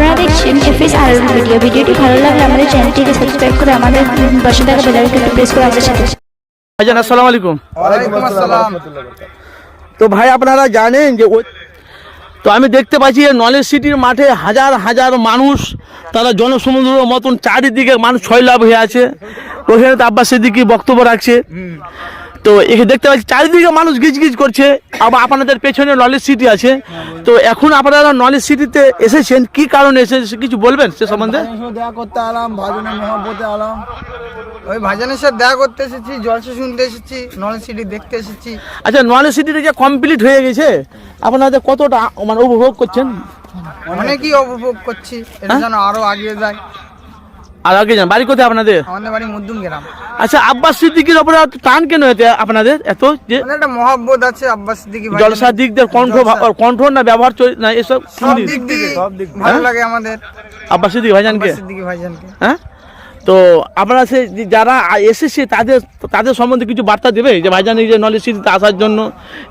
আপনারা দেখছেন এফএস আর ভিডিও ভিডিওটি ভালো লাগলে আমাদের চ্যানেলটিকে সাবস্ক্রাইব করে আমাদের পাশে থাকা বেল আইকনটি প্রেস করে আমাদের সাথে ভাইজান আসসালামু আলাইকুম। ওয়ালাইকুম আসসালাম। তো ভাই আপনারা জানেন যে তো আমি দেখতে পাচ্ছি এই নলেজ সিটির মাঠে হাজার হাজার মানুষ তারা জনসমুদ্রের মতন চারিদিকে মানুষ ছয় লাভ হয়ে আছে। ওখানে তো আব্বাস সিদ্দিকি বক্তব্য রাখছে। তো এখানে দেখতে পাচ্ছি চারিদিকে মানুষ গিজ গিজ করছে আবার আপনাদের পেছনে নলেজ সিটি আছে। তো এখন আপনারা নলেজ সিটিতে এসেছেন কি কারণে এসেছেন কিছু বলবেন সে সম্বন্ধে? দেখা করতে আলাম ভাজনের মহাব্বতে আলাম ওই ভাইজানের সাথে দেখা করতে এসেছি জলসা শুনতে এসেছি নলেজ সিটি দেখতে এসেছি। আচ্ছা নলেজ সিটিটা যে কমপ্লিট হয়ে গেছে আপনাদের কতটা মানে উপভোগ করছেন? অনেকই উপভোগ করছি এটা হ্যাঁ? যেন আরও আগিয়ে যায়। আর আগে যান বাড়ি কোথায় আপনাদের? আমাদের বাড়ি মধ্যম গ্রাম। আচ্ছা আব্বাস সিদ্দিকির ওপরে টান কেন আপনাদের এত যে একটা মহাব্বত আছে আব্বাস সিদ্দিকি ভাই জলসা দিক দিয়ে কণ্ঠ কণ্ঠ না ব্যবহার না এসব সব দিক? দিক দিয়ে। ভালো হ্যাঁ? লাগে আমাদের। আব্বাস সিদ্দিক ভাইজানকে? আব্বাস সিদ্দিকি ভাইজানকে। হ্যাঁ? তো আপনারা সে যারা এসেছে তাদের তাদের সম্বন্ধে কিছু বার্তা দেবে? যে ভাইজান এই যে নলেজ সিটিতে আসার জন্য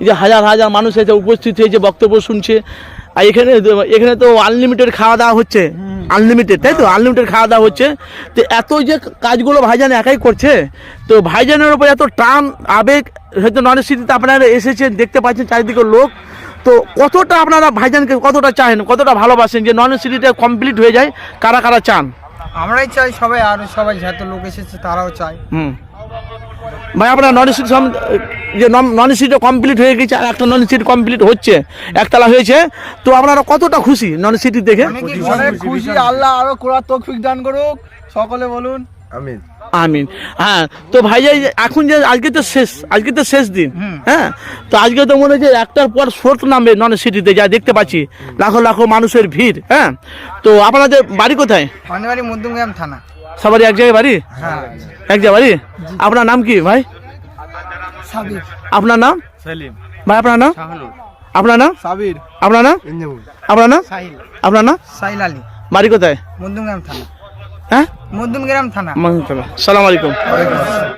এই যে হাজার হাজার মানুষ এসে উপস্থিত হয়েছে বক্তব্য শুনছে। আর এখানে এখানে তো আনলিমিটেড খাওয়া দাওয়া হচ্ছে। আনলিমিটেড তাই তো? আনলিমিটেড খাওয়া দাওয়া হচ্ছে। তো এত যে কাজগুলো ভাইজান একাই করছে তো ভাইজানের উপর এত টান আবেগ হয়তো নলেজ সিটিতে আপনারা এসেছেন দেখতে পাচ্ছেন চারিদিকে লোক। তো কতটা আপনারা ভাইজানকে কতটা চান কতটা ভালোবাসেন যে নলেজ সিটিটা কমপ্লিট হয়ে যায়? কারা কারা চান? আমরাই চাই সবাই আর সবাই যত লোক এসেছে তারাও চায়। হুম। ভাই আপনার নন সিট যে নন সিট কমপ্লিট হয়ে গেছে আর একটা নন সিট কমপ্লিট হচ্ছে একতলা হয়েছে। তো আপনারা কতটা খুশি নন সিটি দেখে? খুশি আল্লাহ আরও কোরআন তৌফিক দান করুক। সকলে বলুন। আমিন। আমিন। হ্যাঁ তো ভাই যে এখন যে আজকে তো শেষ আজকে তো শেষ দিন হ্যাঁ? তো আজকে তো মনে হচ্ছে একটার পর স্রোত নামবে নন সিটিতে যা দেখতে পাচ্ছি লাখো লাখো মানুষের ভিড় হ্যাঁ? তো আপনাদের বাড়ি কোথায়? আমাদের বাড়ি মধ্যম থানা। সবারই এক জায়গায় বাড়ি? হ্যাঁ। এক জায়গায় বাড়ি? আপনার নাম কি ভাই? সাবির। আপনার নাম? সেলিম। ভাই আপনার নাম? আপনার নাম? সাবির। আপনার নাম? আপনার নাম? সাহিল। আপনার নাম? সাহিল আলী। বাড়ি কোথায়? মধ্যমগ্রাম থানা। হ্যাঁ? মধ্যমগ্রাম থানা। সালাম আলাইকুম।